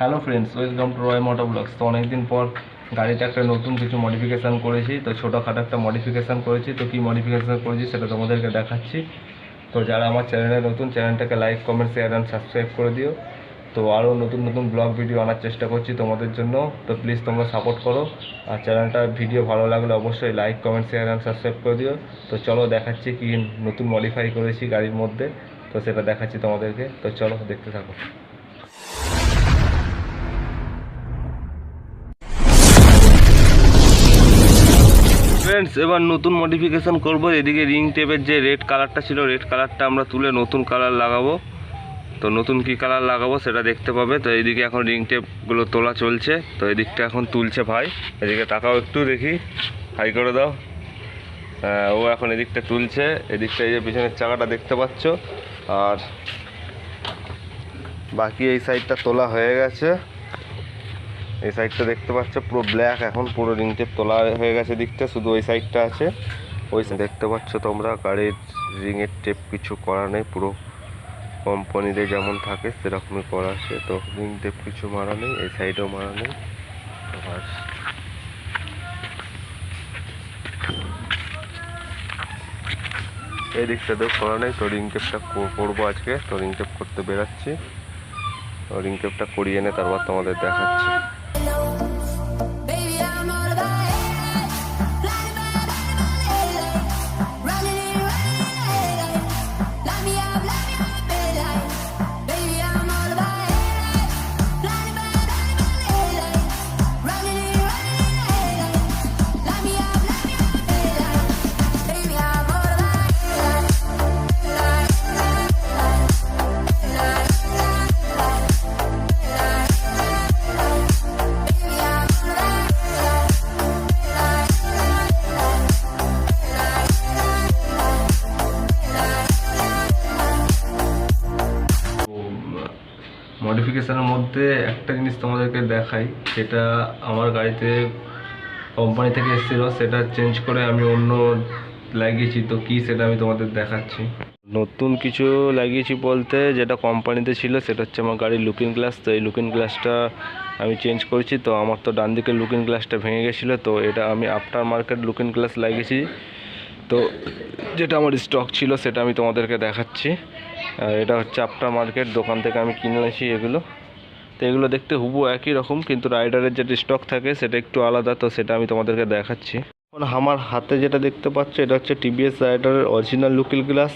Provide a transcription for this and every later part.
Hello friends welcome to Roy motor blogs তো অনেকদিন পর গাড়িটা একটা নতুন কিছু মডিফিকেশান করেছি, তো ছোটোখাটো একটা মডিফিকেশান করেছি। তো কী মডিফিকেশান করেছি সেটা তোমাদেরকে দেখাচ্ছি। তো যারা আমার চ্যানেলে নতুন চ্যানেলটাকে like comment share and subscribe করে দিও। তো আরও নতুন নতুন ব্লগ ভিডিও আনার চেষ্টা করছি তোমাদের জন্য। তো প্লিজ তোমরা সাপোর্ট করো। আর চ্যানেলটার ভিডিও ভালো লাগলে অবশ্যই like comment share and subscribe করে দিও। তো চলো দেখাচ্ছি কি নতুন মডিফাই করেছি গাড়ির মধ্যে। তো সেটা দেখাচ্ছি তোমাদেরকে। তো চলো দেখতে থাকো। ফ্রেন্ডস এবার নতুন মডিফিকেশন করব। এদিকে রিং টেপের যে রেড কালারটা ছিল রেড কালারটা আমরা তুলে নতুন কালার লাগাবো। তো নতুন কি কালার লাগাবো সেটা দেখতে পাবে। তো এইদিকে এখন রিং টেপগুলো তোলা চলছে। তো এদিকটা এখন তুলছে ভাই। এদিকে তাকাও একটু দেখি। হাই করে দাও। হ্যাঁ, ও এখন এদিকটা তুলছে। এদিকটা এই যে পিছনের চাকাটা দেখতে পাচ্ছ। আর বাকি এই সাইডটা তোলা হয়ে গেছে। এই সাইডটা দেখতে পাচ্ছ, পুরো ব্ল্যাক এখন, পুরো রিং টেপ তোলা হয়ে গেছে দিকটা, শুধু ওই সাইডটা আছে। ওই দেখতে পাচ্ছ তোমরা, গাড়ির রিংয়ের টেপ কিছু করা নেই, পুরো কোম্পানিতে যেমন থাকে, সেরকমই করা আছে। তো রিং টেপ কিছু মারা নেই, এই সাইডেও মারা নেই। আর এই দিকটাতেও করা নেই, তো রিং টেপটা করব আজকে। তো রিং টেপ করতে বেরাচ্ছি। রিং টেপটা করিয়ে এনে তারপর তোমাদের দেখাচ্ছি। alone. মডিফিকেশনের মধ্যে একটা জিনিস তোমাদেরকে দেখাই, সেটা আমার গাড়িতে কোম্পানি থেকে এসেছিল, সেটা চেঞ্জ করে আমি অন্য লাগিয়েছি। তো কি সেটা আমি তোমাদের দেখাচ্ছি। নতুন কিছু লাগিয়েছি বলতে, যেটা কোম্পানিতে ছিল, সেটা হচ্ছে আমার গাড়ির লুকিং গ্লাস তো এই লুকিং গ্লাসটা আমি চেঞ্জ করেছি, তো আমার তো ডান দিকের লুকিং গ্লাসটা ভেঙে গেছিল। তো এটা আমি আফটার মার্কেট লুকিং গ্লাস লাগিয়েছি। তো যেটা আমার স্টক ছিল সেটা আমি তোমাদেরকে দেখাচ্ছি। এটা হচ্ছে আফটার মার্কেট দোকান থেকে আমি কিনে এনেছি এগুলো। তো এগুলো দেখতে হুবু একই রকম, কিন্তু রাইডারের যেটা স্টক থাকে সেটা একটু আলাদা, তো সেটা আমি তোমাদেরকে দেখাচ্ছি। এখন আমার হাতে যেটা দেখতে পাচ্ছ, এটা হচ্ছে টিভিএস রাইডারের অরিজিনাল লুকিল গ্লাস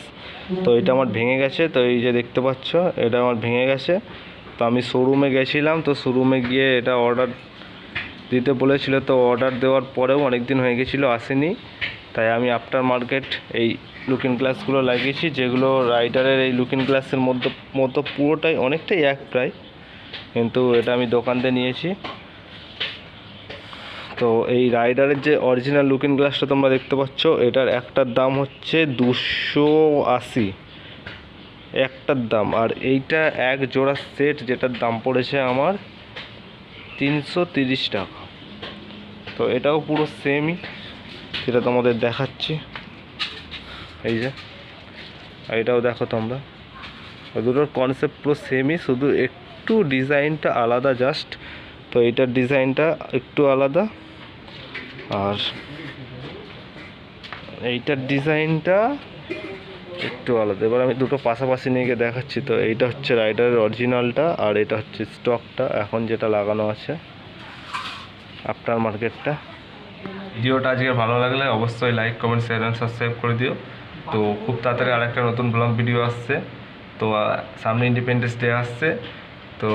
তো এটা আমার ভেঙে গেছে, তো এই যে দেখতে পাচ্ছ, এটা আমার ভেঙে গেছে। তো আমি শোরুমে গেছিলাম, তো শোরুমে গিয়ে এটা অর্ডার দিতে বলেছিল, তো অর্ডার দেওয়ার পরেও অনেক দিন হয়ে গেছিল, আসেনি। তাই আমি আফটার মার্কেট এই লুকিং গ্লাসগুলো লাগিয়েছি, যেগুলো রাইডারের এই লুকিং গ্লাসের মধ্যে, মতো পুরোটাই অনেকটাই এক প্রায়। কিন্তু এটা আমি দোকান থেকে নিয়েছি। তো এই রাইডারের যে অরিজিনাল লুকিং গ্লাসটা তোমরা দেখতে পাচ্ছ, এটার একটার দাম হচ্ছে দুশো আশি। একটার দাম। আর এইটা এক জোড়া সেট যেটার দাম পড়েছে আমার তিনশো টাকা। তো এটাও পুরো সেমই সেটা তোমাদের দেখাচ্ছি। এই যে এটাও দেখো তোমরা। দুটোর কনসেপ্ট পুরো সেমই শুধু একটু ডিজাইনটা আলাদা জাস্ট তো এইটার ডিজাইনটা একটু আলাদা। আর এইটার ডিজাইনটা একটু আলাদা। এবার আমি দুটো পাশাপাশি নিয়ে গিয়ে দেখাচ্ছি। তো এইটা হচ্ছে রাইডারের অরিজিনালটা আর এটা হচ্ছে স্টকটা এখন যেটা লাগানো আছে আফটার মার্কেটটা ভিডিওটা আজকে ভালো লাগলে অবশ্যই like comment share and subscribe করে দিও। তো খুব তাড়াতাড়ি আরেকটা নতুন ব্লগ ভিডিও আসছে। তো সামনে ইন্ডিপেন্ডেন্স ডে আসছে। তো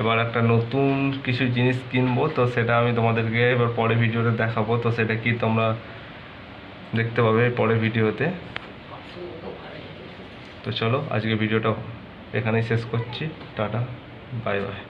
এবার একটা নতুন কিছু জিনিস কিনবো, তো সেটা আমি তোমাদেরকে এবার পরে ভিডিওতে দেখাবো। তো সেটা কি তোমরা দেখতে পাবে পরে ভিডিওতে। তো চলো আজকে ভিডিওটা এখানেই শেষ করছি। Tata bye bye